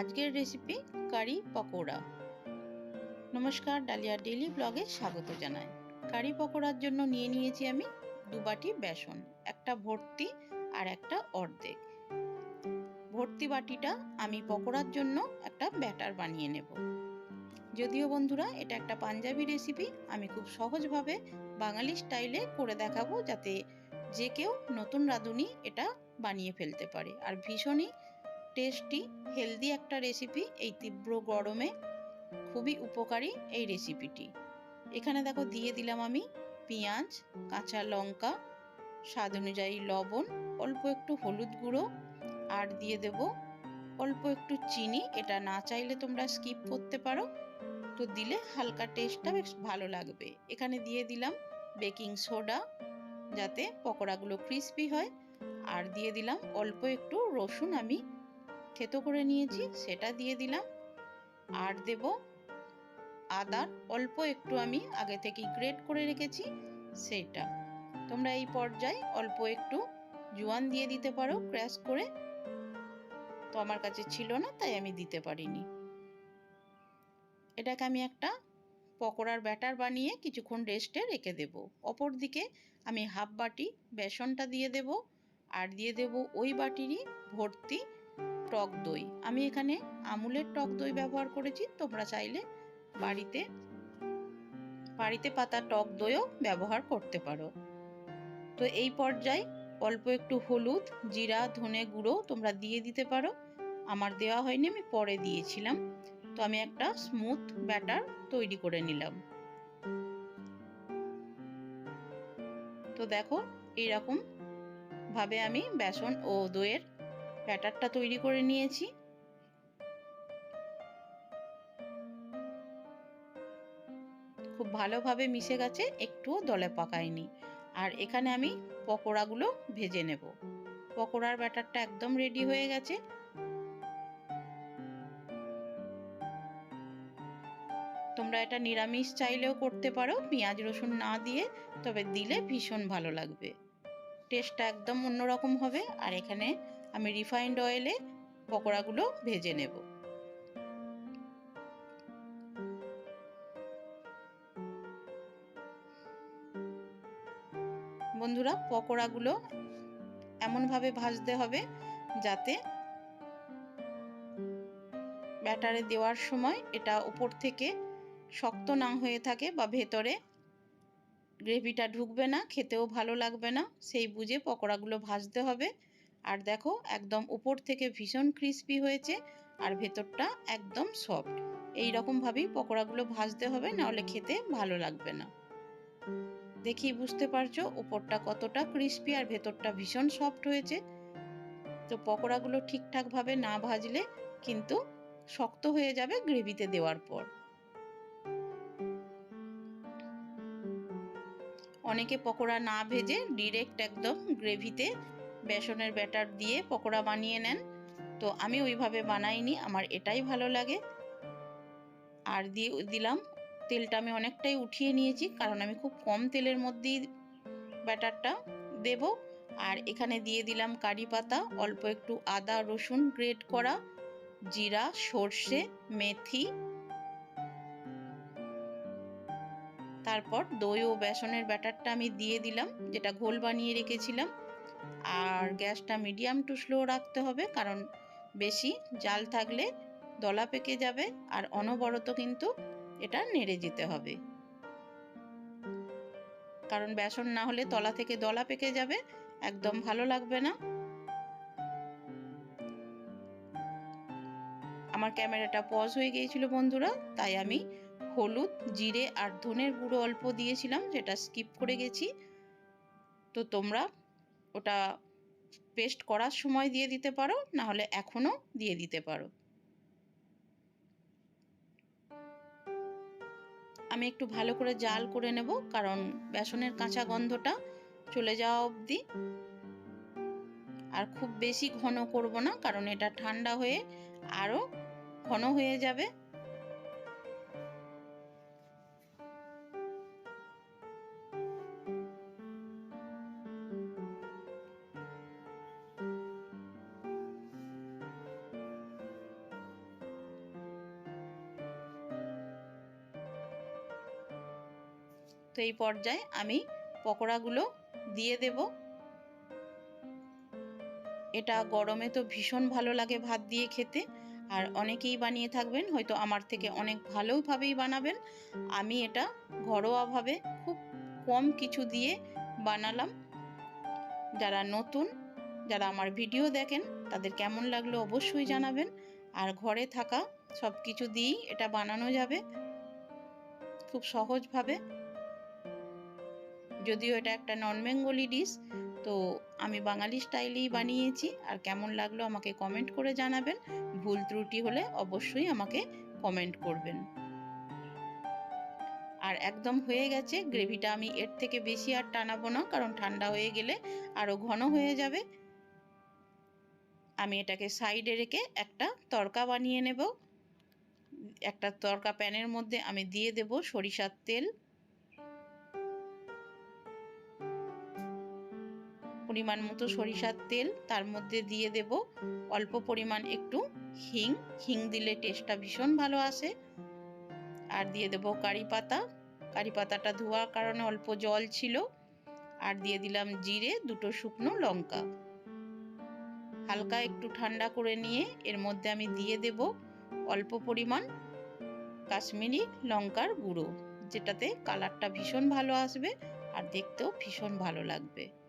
আজকের রেসিপি কারি পকোড়া। নমস্কার, dahlia daily ব্লগে স্বাগত জানাই। কারি পকোড়ার জন্য নিয়ে নিয়েছি আমি দু বাটি বেসন, একটা ভর্তি আর একটা অর্ধেক। ভর্তি বাটিটা আমি পকোড়ার জন্য একটা ব্যাটার বানিয়ে নেব। যদিও বন্ধুরা, এটা একটা পাঞ্জাবি রেসিপি আমি খুব সহজভাবে বাঙালি স্টাইলে করে দেখাবো যাতে যে কেউ নতুন রাঁধুনি এটা বানিয়ে ফেলতে পারে। আর ভীষণই টেস্টি হেলদি একটা রেসিপি এই তীব্র গরমে। খুবই উপকারী এই রেসিপিটি এখানে দেখো দিয়ে দিলাম আমি পেঁয়াজ, কাঁচা লঙ্কা, স্বাদ অনুযায়ী লবণ, অল্প একটু হলুদ গুঁড়ো আর দিয়ে দেব অল্প একটু চিনি। এটা না চাইলে তোমরা স্কিপ করতে পারো। তো দিলে হালকা টেস্টটা বেশ ভালো লাগবে। এখানে দিয়ে দিলাম বেকিং সোডা যাতে পকোড়াগুলো ক্রিস্পি হয়। আর দিয়ে দিলাম অল্প একটু রসুন আমি থেতো করে নিয়েছি, সেটা দিয়ে দিলাম। আর দেব আদার, অল্প একটু আমি আগে থেকেই গ্রেট করে রেখেছি সেটা তোমরা এই পর্যায়ে অল্প একটু জোয়ান দিয়ে দিতে পারো, ক্র্যাশ করে। তো আমার কাছে ছিল না, তাই আমি দিতে পারিনি। এটাকে আমি একটা পকোড়ার ব্যাটার বানিয়ে কিছুক্ষণ রেস্টে রেখে দেব। অপর দিকে আমি হাফ বাটি বেসনটা দিয়ে দেব, আর দিয়ে দেব ওই বাটিরই ভর্তি টক দই। আমি এখানে আমুলের টক দই ব্যবহার করেছি। তোমরা চাইলে বাড়িতে বাড়িতে পাতা টক দইও ব্যবহার করতে পারো। তো এই পর্যায়ে অল্প একটু হলুদ, জিরা, ধনে গুঁড়ো তোমরা দিয়ে দিতে পারো। আমার দেওয়া হয়নি, আমি পরে দিয়েছিলাম। তো আমি একটা স্মুথ ব্যাটার তৈরি করে নিলাম। তো দেখো, এইরকম ভাবে আমি বেসন ও দইয়ের ব্যাটারটা তৈরি করে নিয়েছি। খুব ভালোভাবে মিশে গেছে, একটুও দলে পাকায়নি। আর এখানে আমি পকোড়াগুলো ভেজে নেব। পকোড়ার ব্যাটারটা একদম রেডি হয়ে গেছে। তোমরা এটা নিরামিষ চাইলেও করতে পারো, পেঁয়াজ, রসুন না দিয়ে, তবে দিলে ভীষণ ভালো লাগবে। টেস্টটা একদম অন্যরকম হবে। আর এখানে আমি রিফাইন্ড অয়েলে পকোড়াগুলো ভেজে নেব। বন্ধুরা, পকোড়াগুলো এমনভাবে ভাজতে হবে যাতে ব্যাটারে দেওয়ার সময় এটা উপর থেকে শক্ত না হয়ে থাকে বা ভেতরে গ্রেভিটা ঢুকবে না, খেতেও ভালো লাগবে না। সেই বুঝে পকোড়াগুলো ভাজতে হবে। আর দেখো, একদম উপর থেকে ভীষণ ক্রিস্পি হয়েছে আর ভেতরটা একদম সফট এই রকমভাবেই পকোড়াগুলো ভাজতে হবে, নাহলে খেতে ভালো লাগবে না। দেখি, বুঝতে পারছ? উপরটা কতটা ক্রিস্পি আর ভেতরটা ভীষণ সফট হয়েছে। তো পকোড়াগুলো ঠিকঠাকভাবে না ভাজলে কিন্তু শক্ত হয়ে যাবে গ্রেভিতে দেওয়ার পর। অনেকে পকোড়া না ভেজে ডিরেক্ট একদম গ্রেভিতে বেসনের ব্যাটার দিয়ে পকোড়া বানিয়ে নেন। তো আমি ওইভাবে বানাইনি, আমার এটাই ভালো লাগে। আর দিয়ে দিলাম, তেলটা আমি অনেকটাই উঠিয়ে নিয়েছি, কারণ আমি খুব কম তেলের মধ্যেই ব্যাটারটা দেব। আর এখানে দিয়ে দিলাম কারি পাতা, অল্প একটু আদা, রসুন গ্রেট করা, জিরা, সর্ষে, মেথি। তারপর দই ও বেসনের ব্যাটারটা আমি দিয়ে দিলাম, যেটা ঘোল বানিয়ে রেখেছিলাম। আর গ্যাসটা মিডিয়াম টু স্লো রাখতে হবে, কারণ বেশি জাল থাকলে দলা পেকে যাবে আর অনবরত কিন্তু এটা নেড়ে যেতে হবে। কারণ বেসন না হলে তলা থেকে দলা পেকে যাবে, একদম ভালো লাগবে না। আমার ক্যামেরাটা পজ হয়ে গিয়েছিল বন্ধুরা, তাই আমি হলুদ, জিরে আর ধনের গুঁড়ো অল্প দিয়েছিলাম, যেটা স্কিপ করে গেছি। তো তোমরা ওটা পেস্ট করার সময় দিয়ে দিতে পারো না হলে এখনও দিয়ে দিতে পারো। আমি একটু ভালো করে জাল করে নেব, কারণ বেসনের কাঁচা গন্ধটা চলে যাওয়া অবধি। আর খুব বেশি ঘন করব না, কারণ এটা ঠান্ডা হয়ে আরও ঘন হয়ে যাবে। তো এই পর্যায়ে আমি পকোড়াগুলো দিয়ে দেব। এটা গরমে তো ভীষণ ভালো লাগে ভাত দিয়ে খেতে। আর অনেকেই বানিয়ে থাকবেন, হয়তো আমার থেকে অনেক ভালোভাবেই বানাবেন। আমি এটা ঘরোয়াভাবে খুব কম কিছু দিয়ে বানালাম। যারা নতুন, যারা আমার ভিডিও দেখেন, তাদের কেমন লাগল অবশ্যই জানাবেন। আর ঘরে থাকা সব কিছু দিয়েই এটা বানানো যাবে খুব সহজভাবে। যদিও এটা একটা নন বেঙ্গলি ডিশ তো আমি বাঙালি স্টাইলেই বানিয়েছি। আর কেমন লাগল আমাকে কমেন্ট করে জানাবেন। ভুল ত্রুটি হলে অবশ্যই আমাকে কমেন্ট করবেন। আর একদম হয়ে গেছে গ্রেভিটা আমি এর থেকে বেশি আর টানাবো না, কারণ ঠান্ডা হয়ে গেলে আরও ঘন হয়ে যাবে। আমি এটাকে সাইডে রেখে একটা তরকা বানিয়ে নেব। একটা তরকা প্যানের মধ্যে আমি দিয়ে দেব সরিষার তেল। পরিমাণ মতো সরিষার তেল তার মধ্যে দিয়ে দেব। অল্প পরিমাণ একটু হিং। হিং দিলে টেস্টটা ভীষণ ভালো আসে। আর দিয়ে দেব কারি পাতা। কারি পাতাটা ধোয়ার কারণে অল্প জল ছিল। আর দিয়ে দিলাম জিরে, দুটো শুকনো লঙ্কা। হালকা একটু ঠান্ডা করে নিয়ে এর মধ্যে আমি দিয়ে দেব অল্প পরিমাণ কাশ্মীরি লঙ্কার গুঁড়ো, যেটাতে কালারটা ভীষণ ভালো আসবে আর দেখতেও ভীষণ ভালো লাগবে।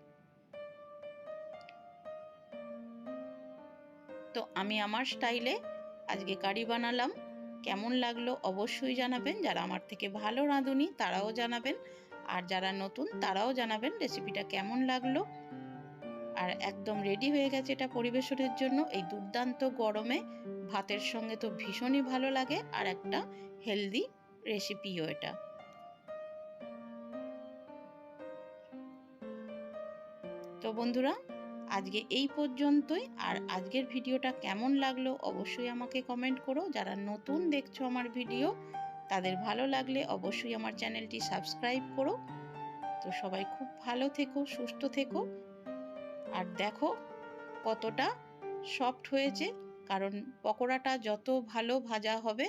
তো আমি আমার স্টাইলে আজকে কারি বানালাম। কেমন লাগল অবশ্যই জানাবেন। যারা আমার থেকে ভালো রাঁধুনি, তারাও জানাবেন। আর যারা নতুন, তারাও জানাবেন রেসিপিটা কেমন লাগল। আর একদম রেডি হয়ে গেছে এটা পরিবেশনের জন্য। এই দুর্দান্ত গরমে ভাতের সঙ্গে তো ভীষণই ভালো লাগে আর একটা হেলদি রেসিপিও এটা। তো বন্ধুরা আজকে এই পর্যন্তই। আর আজকের ভিডিওটা কেমন লাগল অবশ্যই আমাকে কমেন্ট করো। যারা নতুন দেখছ আমার ভিডিও, তাদের ভালো লাগলে অবশ্যই আমার চ্যানেলটি সাবস্ক্রাইব করো। তো সবাই খুব ভালো থেকো, সুস্থ থেকো। আর দেখো কতটা সফট হয়েছে, কারণ পকোড়াটা যত ভালো ভাজা হবে,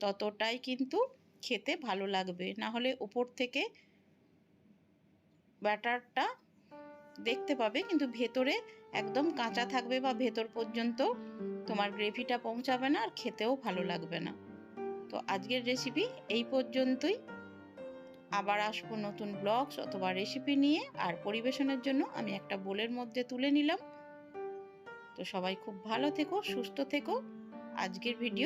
ততটাই কিন্তু খেতে ভালো লাগবে। না হলে উপর থেকে ব্যাটারটা দেখতে পাবে, কিন্তু ভেতরে একদম কাঁচা থাকবে বা ভেতর পর্যন্ত তোমার গ্রেভিটা পৌঁছাবে না আর খেতেও ভালো লাগবে না। তো আজকের রেসিপি এই পর্যন্তই। আবার আসব নতুন ব্লগস অথবা রেসিপি নিয়ে আর পরিবেশনের জন্য আমি একটা বোলের মধ্যে তুলে নিলাম। তো সবাই খুব ভালো থেকো, সুস্থ থেকো। আজকের ভিডিও